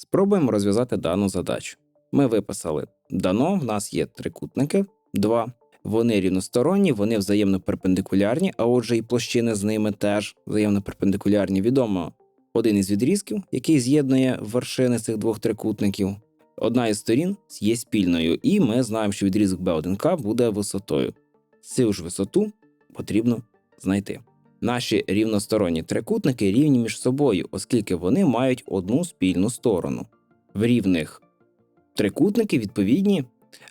Спробуємо розв'язати дану задачу. Ми виписали дано, в нас є трикутники, два. Вони рівносторонні, вони взаємно перпендикулярні, а отже, і площини з ними теж взаємно перпендикулярні. Відомо один із відрізків, який з'єднує вершини цих двох трикутників. Одна із сторін є спільною, і ми знаємо, що відрізок B1К буде висотою. Цю ж висоту потрібно знайти. Наші рівносторонні трикутники рівні між собою, оскільки вони мають одну спільну сторону. В рівних трикутників відповідні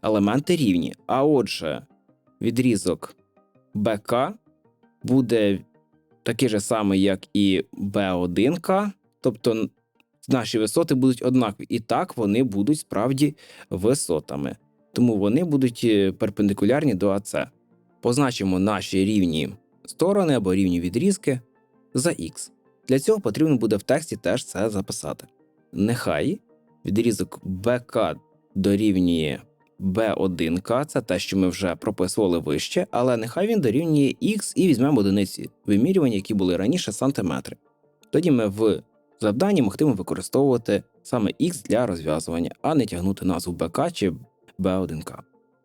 елементи рівні. А отже, відрізок БК буде такий же самий, як і Б1К, тобто наші висоти будуть однакові. І так вони будуть справді висотами. Тому вони будуть е, перпендикулярні до АЦ. Позначимо наші рівні сторони або рівні відрізки за х. Для цього потрібно буде в тексті теж це записати. Нехай відрізок БК дорівнює B1К, це те, що ми вже прописували вище, але нехай він дорівнює Х і візьмемо одиниці вимірювання, які були раніше сантиметри. Тоді ми в завданні могтимемо використовувати саме Х для розв'язування, а не тягнути назву БК чи B1К.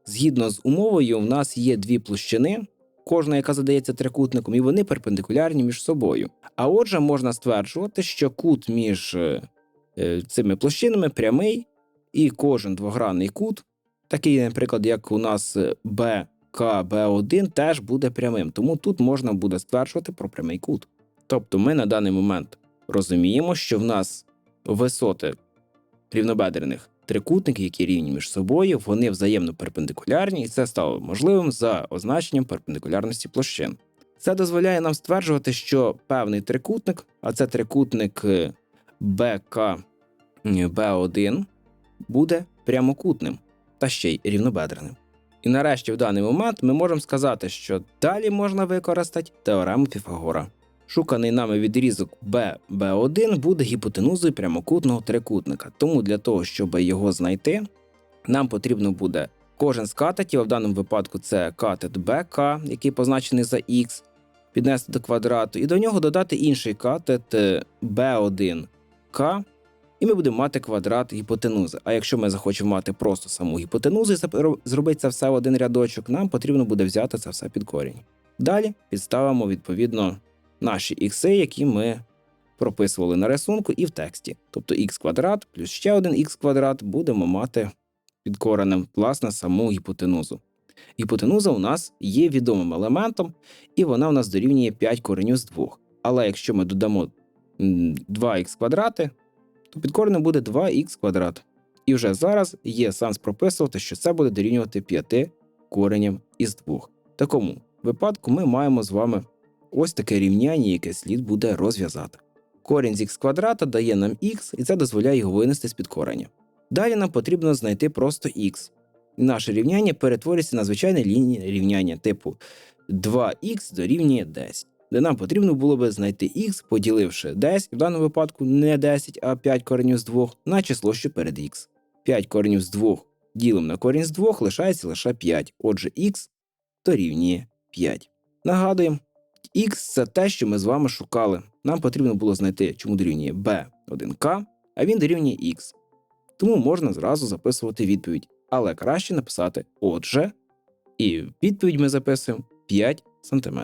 Згідно з умовою, в нас є дві площини, кожна, яка задається трикутником, і вони перпендикулярні між собою. А отже, можна стверджувати, що кут між е, е, цими площинами прямий, і кожен двогранний кут, такий, наприклад, як у нас е, БК, Б1, теж буде прямим. Тому тут можна буде стверджувати про прямий кут. Тобто ми на даний момент розуміємо, що в нас висоти рівнобедрених трикутників, які рівні між собою, вони взаємно перпендикулярні, і це стало можливим за означенням перпендикулярності площин. Це дозволяє нам стверджувати, що певний трикутник, а це трикутник е, БК Б1, буде прямокутним та ще й рівнобедреним. І нарешті в даний момент ми можемо сказати, що далі можна використати теорему Піфагора. Шуканий нами відрізок BB1 буде гіпотенузою прямокутного трикутника. Тому для того, щоб його знайти, нам потрібно буде кожен з катетів, а в даному випадку це катет БК, який позначений за Х, піднести до квадрату, і до нього додати інший катет е, B1К, і ми будемо мати квадрат гіпотенузи. А якщо ми захочемо мати просто саму гіпотенузу і зробити це все в один рядочок, нам потрібно буде взяти це все під корінь. Далі підставимо відповідно наші ікси, які ми прописували на рисунку і в тексті. Тобто х квадрат плюс ще один х квадрат будемо мати під коренем власне саму гіпотенузу. Гіпотенуза у нас є відомим елементом, і вона у нас дорівнює 5 коренів з 2. Але якщо ми додамо 2х квадрати, то під коренем буде 2х квадрат. І вже зараз є сенс прописувати, що це буде дорівнювати 5 кореням із 2. В такому випадку ми маємо з вами ось таке рівняння, яке слід буде розв'язати. Корінь з х квадрата дає нам х, і це дозволяє його винести з-під кореня. Далі нам потрібно знайти просто х. Наше рівняння перетворюється на звичайне лінійне рівняння типу 2х дорівнює 10, де нам потрібно було би знайти х, поділивши 10, в даному випадку не 10, а 5 коренів з 2 на число, що перед х. 5 коренів з 2 ділимо на корінь з 2, лишається лише 5. Отже, х дорівнює 5. Нагадуємо, х це те, що ми з вами шукали. Нам потрібно було знайти, чому дорівнює b1k, а він дорівнює X. Тому можна зразу записувати відповідь, але краще написати отже, і відповідь ми записуємо 5 см.